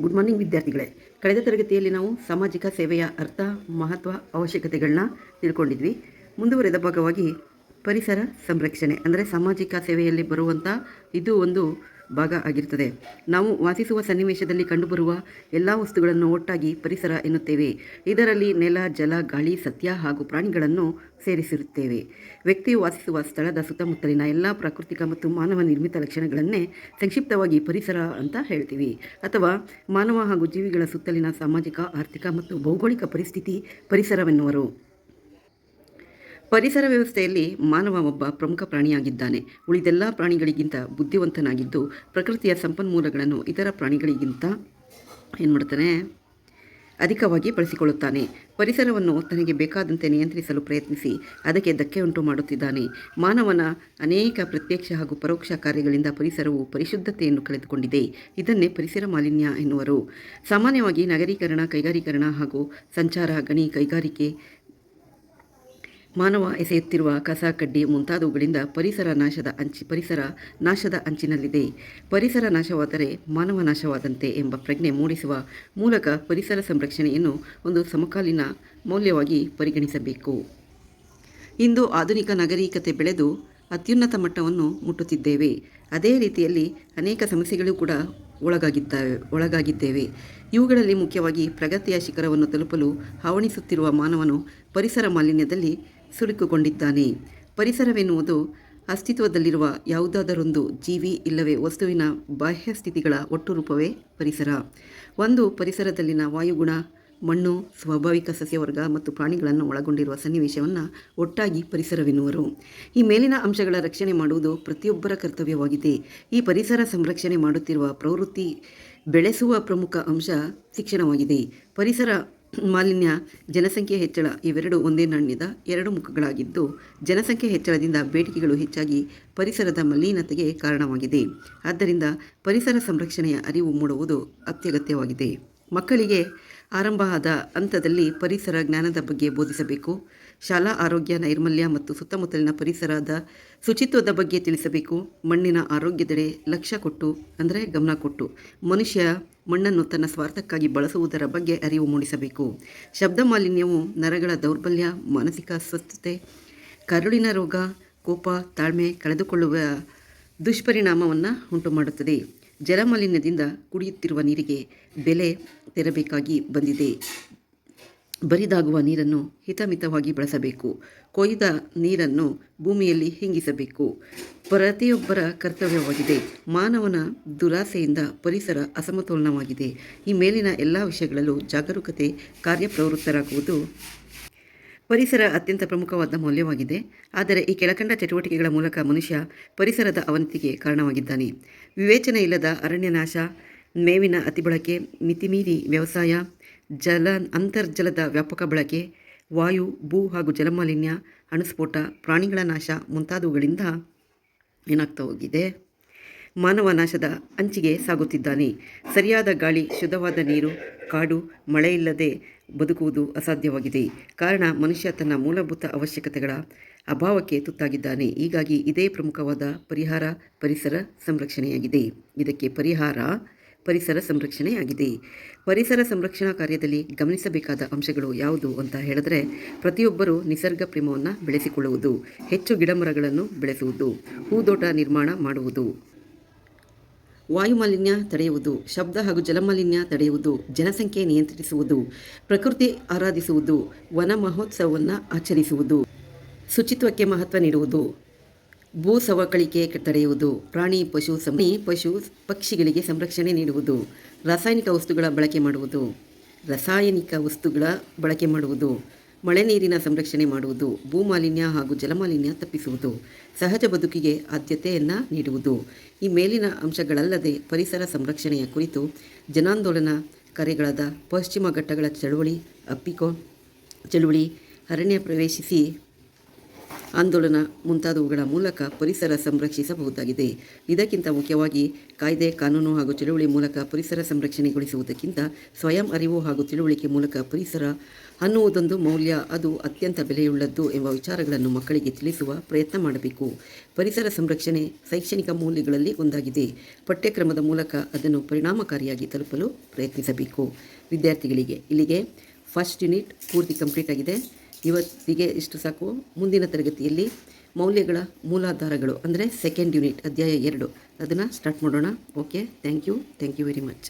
Good morning ವಿದ್ಯಾರ್ಥಿಗಳೇ. ಕಳೆದ ತರಗತಿಯಲ್ಲಿ ನಾವು ಸಾಮಾಜಿಕ ಸೇವೆಯ ಅರ್ಥ, ಮಹತ್ವ, ಅವಶ್ಯಕತೆಗಳನ್ನ ತಿಳ್ಕೊಂಡಿದ್ವಿ. ಮುಂದುವರೆದ ಭಾಗವಾಗಿ ಪರಿಸರ ಸಂರಕ್ಷಣೆ, ಅಂದರೆ ಸಾಮಾಜಿಕ ಸೇವೆಯಲ್ಲಿ ಬರುವಂಥ ಇದು ಒಂದು ಭಾಗ ಆಗಿರುತ್ತದೆ. ನಾವು ವಾಸಿಸುವ ಸನ್ನಿವೇಶದಲ್ಲಿ ಕಂಡುಬರುವ ಎಲ್ಲ ವಸ್ತುಗಳನ್ನು ಒಟ್ಟಾಗಿ ಪರಿಸರ ಎನ್ನುತ್ತೇವೆ. ಇದರಲ್ಲಿ ನೆಲ, ಜಲ, ಗಾಳಿ, ಸತ್ಯ ಹಾಗೂ ಪ್ರಾಣಿಗಳನ್ನು ಸೇರಿಸಿರುತ್ತೇವೆ. ವ್ಯಕ್ತಿಯು ವಾಸಿಸುವ ಸ್ಥಳದ ಸುತ್ತಮುತ್ತಲಿನ ಎಲ್ಲ ಪ್ರಾಕೃತಿಕ ಮತ್ತು ಮಾನವ ನಿರ್ಮಿತ ಲಕ್ಷಣಗಳನ್ನೇ ಸಂಕ್ಷಿಪ್ತವಾಗಿ ಪರಿಸರ ಅಂತ ಹೇಳ್ತೀವಿ. ಅಥವಾ ಮಾನವ ಹಾಗೂ ಜೀವಿಗಳ ಸುತ್ತಲಿನ ಸಾಮಾಜಿಕ, ಆರ್ಥಿಕ ಮತ್ತು ಭೌಗೋಳಿಕ ಪರಿಸ್ಥಿತಿ ಪರಿಸರವೆನ್ನುವರು. ಪರಿಸರ ವ್ಯವಸ್ಥೆಯಲ್ಲಿ ಮಾನವ ಒಬ್ಬ ಪ್ರಮುಖ ಪ್ರಾಣಿಯಾಗಿದ್ದಾನೆ. ಉಳಿದೆಲ್ಲ ಪ್ರಾಣಿಗಳಿಗಿಂತ ಬುದ್ಧಿವಂತನಾಗಿದ್ದು, ಪ್ರಕೃತಿಯ ಸಂಪನ್ಮೂಲಗಳನ್ನು ಇತರ ಪ್ರಾಣಿಗಳಿಗಿಂತ, ಏನು ಮಾಡ್ತಾನೆ, ಅಧಿಕವಾಗಿ ಬಳಸಿಕೊಳ್ಳುತ್ತಾನೆ. ಪರಿಸರವನ್ನು ತನಗೆ ಬೇಕಾದಂತೆ ನಿಯಂತ್ರಿಸಲು ಪ್ರಯತ್ನಿಸಿ, ಅದಕ್ಕೆ ಧಕ್ಕೆ ಉಂಟು ಮಾಡುತ್ತಿದ್ದಾನೆ. ಮಾನವನ ಅನೇಕ ಪ್ರತ್ಯಕ್ಷ ಹಾಗೂ ಪರೋಕ್ಷ ಕಾರ್ಯಗಳಿಂದ ಪರಿಸರವು ಪರಿಶುದ್ಧತೆಯನ್ನು ಕಳೆದುಕೊಂಡಿದೆ. ಇದನ್ನೇ ಪರಿಸರ ಮಾಲಿನ್ಯ ಎನ್ನುವರು. ಸಾಮಾನ್ಯವಾಗಿ ನಗರೀಕರಣ, ಕೈಗಾರೀಕರಣ ಹಾಗೂ ಸಂಚಾರ ಗಣಿ ಕೈಗಾರಿಕೆ ಮಾನವ ಎಸೆಯುತ್ತಿರುವ ಕಸ ಕಡ್ಡಿ ಮುಂತಾದವುಗಳಿಂದ ಪರಿಸರ ನಾಶದ ಅಂಚಿ ಪರಿಸರ ನಾಶದ ಅಂಚಿನಲ್ಲಿದೆ. ಪರಿಸರ ನಾಶವಾದರೆ ಮಾನವ ನಾಶವಾದಂತೆ ಎಂಬ ಪ್ರಜ್ಞೆ ಮೂಡಿಸುವ ಮೂಲಕ ಪರಿಸರ ಸಂರಕ್ಷಣೆಯನ್ನು ಒಂದು ಸಮಕಾಲೀನ ಮೌಲ್ಯವಾಗಿ ಪರಿಗಣಿಸಬೇಕು. ಇಂದು ಆಧುನಿಕ ನಾಗರಿಕತೆ ಬೆಳೆದು ಅತ್ಯುನ್ನತ ಮಟ್ಟವನ್ನು ಮುಟ್ಟುತ್ತಿದ್ದೇವೆ. ಅದೇ ರೀತಿಯಲ್ಲಿ ಅನೇಕ ಸಮಸ್ಯೆಗಳು ಕೂಡ ಒಳಗಾಗಿದ್ದಾವೆ ಒಳಗಾಗಿದ್ದೇವೆ. ಇವುಗಳಲ್ಲಿ ಮುಖ್ಯವಾಗಿ ಪ್ರಗತಿಯ ಶಿಖರವನ್ನು ತಲುಪಲು ಹವಣಿಸುತ್ತಿರುವ ಮಾನವನು ಪರಿಸರ ಮಾಲಿನ್ಯದಲ್ಲಿ ಸಿಲುಕಿಕೊಂಡಿದ್ದಾನೆ ಪರಿಸರವೆನ್ನುವುದು ಅಸ್ತಿತ್ವದಲ್ಲಿರುವ ಯಾವುದಾದರೊಂದು ಜೀವಿ ಇಲ್ಲವೇ ವಸ್ತುವಿನ ಬಾಹ್ಯ ಸ್ಥಿತಿಗಳ ಒಟ್ಟು ರೂಪವೇ ಪರಿಸರ. ಒಂದು ಪರಿಸರದಲ್ಲಿನ ವಾಯುಗುಣ, ಮಣ್ಣು, ಸ್ವಾಭಾವಿಕ ಸಸ್ಯವರ್ಗ ಮತ್ತು ಪ್ರಾಣಿಗಳನ್ನು ಒಳಗೊಂಡಿರುವ ಸನ್ನಿವೇಶವನ್ನು ಒಟ್ಟಾಗಿ ಪರಿಸರವೆನ್ನುವರು. ಈ ಮೇಲಿನ ಅಂಶಗಳ ರಕ್ಷಣೆ ಮಾಡುವುದು ಪ್ರತಿಯೊಬ್ಬರ ಕರ್ತವ್ಯವಾಗಿದೆ. ಈ ಪರಿಸರ ಸಂರಕ್ಷಣೆ ಮಾಡುತ್ತಿರುವ ಪ್ರವೃತ್ತಿ ಬೆಳೆಸುವ ಪ್ರಮುಖ ಅಂಶ ಶಿಕ್ಷಣವಾಗಿದೆ. ಪರಿಸರ ಮಾಲಿನ್ಯ, ಜನಸಂಖ್ಯೆ ಹೆಚ್ಚಳ ಇವೆರಡು ಒಂದೇ ನಾಣ್ಯದ ಎರಡು ಮುಖಗಳಾಗಿದ್ದು, ಜನಸಂಖ್ಯೆ ಹೆಚ್ಚಳದಿಂದ ಬೇಡಿಕೆಗಳು ಹೆಚ್ಚಾಗಿ ಪರಿಸರದ ಮಲಿನತೆಗೆ ಕಾರಣವಾಗಿದೆ. ಆದ್ದರಿಂದ ಪರಿಸರ ಸಂರಕ್ಷಣೆಯ ಅರಿವು ಮೂಡುವುದು ಅತ್ಯಗತ್ಯವಾಗಿದೆ. ಮಕ್ಕಳಿಗೆ ಆರಂಭ ಆದ ಹಂತದಲ್ಲಿ ಪರಿಸರ ಜ್ಞಾನದ ಬಗ್ಗೆ ಬೋಧಿಸಬೇಕು. ಶಾಲಾ ಆರೋಗ್ಯ, ನೈರ್ಮಲ್ಯ ಮತ್ತು ಸುತ್ತಮುತ್ತಲಿನ ಪರಿಸರದ ಶುಚಿತ್ವದ ಬಗ್ಗೆ ತಿಳಿಸಬೇಕು. ಮಣ್ಣಿನ ಆರೋಗ್ಯದೆಡೆ ಲಕ್ಷ್ಯ ಕೊಟ್ಟು, ಅಂದರೆ ಗಮನ ಕೊಟ್ಟು, ಮನುಷ್ಯ ಮಣ್ಣನ್ನು ತನ್ನ ಸ್ವಾರ್ಥಕ್ಕಾಗಿ ಬಳಸುವುದರ ಬಗ್ಗೆ ಅರಿವು ಮೂಡಿಸಬೇಕು. ಶಬ್ದ ಮಾಲಿನ್ಯವು ನರಗಳ ದೌರ್ಬಲ್ಯ, ಮಾನಸಿಕ ಅಸ್ವಸ್ಥತೆ, ಕರುಳಿನ ರೋಗ, ಕೋಪ, ತಾಳ್ಮೆ ಕಳೆದುಕೊಳ್ಳುವ ದುಷ್ಪರಿಣಾಮವನ್ನು ಉಂಟು ಮಾಡುತ್ತದೆ ಜಲಮಾಲಿನ್ಯದಿಂದ ಕುಡಿಯುತ್ತಿರುವ ನೀರಿಗೆ ಬೆಲೆ ತೆರಬೇಕಾಗಿ ಬಂದಿದೆ. ಬರಿದಾಗುವ ನೀರನ್ನು ಹಿತಮಿತವಾಗಿ ಬಳಸಬೇಕು. ಕೊಯ್ದ ನೀರನ್ನು ಭೂಮಿಯಲ್ಲಿ ಹಿಂಗಿಸಬೇಕು. ಪ್ರತಿಯೊಬ್ಬರ ಕರ್ತವ್ಯವಾಗಿದೆ. ಮಾನವನ ದುರಾಸೆಯಿಂದ ಪರಿಸರ ಅಸಮತೋಲನವಾಗಿದೆ. ಈ ಮೇಲಿನ ಎಲ್ಲ ವಿಷಯಗಳಲ್ಲೂ ಜಾಗರೂಕತೆ, ಕಾರ್ಯಪ್ರವೃತ್ತರಾಗುವುದು ಪರಿಸರ ಅತ್ಯಂತ ಪ್ರಮುಖವಾದ ಮೌಲ್ಯವಾಗಿದೆ. ಆದರೆ ಈ ಕೆಳಕಂಡ ಚಟುವಟಿಕೆಗಳ ಮೂಲಕ ಮನುಷ್ಯ ಪರಿಸರದ ಅವನತಿಗೆ ಕಾರಣವಾಗಿದ್ದಾನೆ. ವಿವೇಚನೆ ಇಲ್ಲದ ಅರಣ್ಯನಾಶ, ಮೇವಿನ ಅತಿಬಳಕೆ, ಮಿತಿಮೀರಿ ವ್ಯವಸಾಯ ಜಲ, ಅಂತರ್ಜಲದ ವ್ಯಾಪಕ ಬಳಕೆ, ವಾಯು, ಭೂ ಹಾಗೂ ಜಲಮಾಲಿನ್ಯ, ಅಣುಸ್ಫೋಟ, ಪ್ರಾಣಿಗಳ ನಾಶ ಮುಂತಾದವುಗಳಿಂದ ಏನಾಗ್ತಾ ಹೋಗಿದೆ? ಮಾನವ ನಾಶದ ಅಂಚಿಗೆ ಸಾಗುತ್ತಿದ್ದಾನೆ. ಸರಿಯಾದ ಗಾಳಿ, ಶುದ್ಧವಾದ ನೀರು, ಕಾಡು ಮಳೆಯಿಲ್ಲದೆ ಬದುಕುವುದು ಅಸಾಧ್ಯವಾಗಿದೆ. ಕಾರಣ, ಮನುಷ್ಯ ತನ್ನ ಮೂಲಭೂತ ಅವಶ್ಯಕತೆಗಳ ಅಭಾವಕ್ಕೆ ತುತ್ತಾಗಿದ್ದಾನೆ. ಹೀಗಾಗಿ ಇದೇ ಪ್ರಮುಖವಾದ ಪರಿಹಾರ, ಪರಿಸರ ಸಂರಕ್ಷಣೆಯಾಗಿದೆ. ಇದಕ್ಕೆ ಪರಿಹಾರ ಪರಿಸರ ಸಂರಕ್ಷಣೆಯಾಗಿದೆ. ಪರಿಸರ ಸಂರಕ್ಷಣಾ ಕಾರ್ಯದಲ್ಲಿ ಗಮನಿಸಬೇಕಾದ ಅಂಶಗಳು ಯಾವುದು ಅಂತ ಹೇಳಿದ್ರೆ, ಪ್ರತಿಯೊಬ್ಬರೂ ನಿಸರ್ಗ ಪ್ರೇಮವನ್ನು ಬೆಳೆಸಿಕೊಳ್ಳುವುದು, ಹೆಚ್ಚು ಗಿಡಮರಗಳನ್ನು ಬೆಳೆಸುವುದು, ಹೂದೋಟ ನಿರ್ಮಾಣ ಮಾಡುವುದು. ವಾಯುಮಾಲಿನ್ಯ ತಡೆಯುವುದು, ಶಬ್ದ ಹಾಗೂ ಜಲಮಾಲಿನ್ಯ ತಡೆಯುವುದು, ಜನಸಂಖ್ಯೆ ನಿಯಂತ್ರಿಸುವುದು, ಪ್ರಕೃತಿ ಆರಾಧಿಸುವುದು, ವನ ಮಹೋತ್ಸವವನ್ನು ಆಚರಿಸುವುದು, ಶುಚಿತ್ವಕ್ಕೆ ಮಹತ್ವ ನೀಡುವುದು. ಭೂ ಸವಕಳಿಕೆ ತಡೆಯುವುದು, ಪ್ರಾಣಿ ಪಶು ಸಮಿ ಪಶು ಪಕ್ಷಿಗಳಿಗೆ ಸಂರಕ್ಷಣೆ ನೀಡುವುದು, ರಾಸಾಯನಿಕ ವಸ್ತುಗಳ ಬಳಕೆ ಮಾಡುವುದು, ರಾಸಾಯನಿಕ ವಸ್ತುಗಳ ಬಳಕೆ ಮಾಡುವುದು, ಮಳೆ ನೀರಿನ ಸಂರಕ್ಷಣೆ ಮಾಡುವುದು, ಭೂಮಾಲಿನ್ಯ ಹಾಗೂ ಜಲಮಾಲಿನ್ಯ ತಪ್ಪಿಸುವುದು, ಸಹಜ ಬದುಕಿಗೆ ಆದ್ಯತೆಯನ್ನು ನೀಡುವುದು. ಈ ಮೇಲಿನ ಅಂಶಗಳಲ್ಲದೆ ಪರಿಸರ ಸಂರಕ್ಷಣೆಯ ಕುರಿತು ಜನಾಂದೋಲನ ಕರೆಗಳಾದ ಪಶ್ಚಿಮ ಘಟ್ಟಗಳ ಚಳುವಳಿ, ಅಪ್ಪಿಕೋ ಚಳುವಳಿ, ಅರಣ್ಯ ಪ್ರವೇಶಿಸಿ ಆಂದೋಲನ ಮುಂತಾದವುಗಳ ಮೂಲಕ ಪರಿಸರ ಸಂರಕ್ಷಿಸಬಹುದಾಗಿದೆ. ಇದಕ್ಕಿಂತ ಮುಖ್ಯವಾಗಿ ಕಾಯ್ದೆ, ಕಾನೂನು ಹಾಗೂ ಚಳುವಳಿ ಮೂಲಕ ಪರಿಸರ ಸಂರಕ್ಷಣೆಗೊಳಿಸುವುದಕ್ಕಿಂತ ಸ್ವಯಂ ಅರಿವು ಹಾಗೂ ತಿಳುವಳಿಕೆ ಮೂಲಕ ಪರಿಸರ ಅನ್ನುವುದೊಂದು ಮೌಲ್ಯ, ಅದು ಅತ್ಯಂತ ಬೆಲೆಯುಳ್ಳದ್ದು ಎಂಬ ವಿಚಾರಗಳನ್ನು ಮಕ್ಕಳಿಗೆ ತಿಳಿಸುವ ಪ್ರಯತ್ನ ಮಾಡಬೇಕು. ಪರಿಸರ ಸಂರಕ್ಷಣೆ ಶೈಕ್ಷಣಿಕ ಮೌಲ್ಯಗಳಲ್ಲಿ ಒಂದಾಗಿದೆ. ಪಠ್ಯಕ್ರಮದ ಮೂಲಕ ಅದನ್ನು ಪರಿಣಾಮಕಾರಿಯಾಗಿ ತಲುಪಲು ಪ್ರಯತ್ನಿಸಬೇಕು. ವಿದ್ಯಾರ್ಥಿಗಳಿಗೆ ಇಲ್ಲಿಗೆ ಫಸ್ಟ್ ಯೂನಿಟ್ ಪೂರ್ತಿ ಕಂಪ್ಲೀಟ್ ಆಗಿದೆ. ಇವತ್ತಿಗೆ ಇಷ್ಟು ಸಾಕು. ಮುಂದಿನ ತರಗತಿಯಲ್ಲಿ ಮೌಲ್ಯಗಳ ಮೂಲಾಧಾರಗಳು, ಅಂದರೆ ಸೆಕೆಂಡ್ ಯೂನಿಟ್ ಅಧ್ಯಾಯ ಎರಡು. ಅದನ್ನು ಸ್ಟಾರ್ಟ್ ಮಾಡೋಣ. Okay thank you thank you very much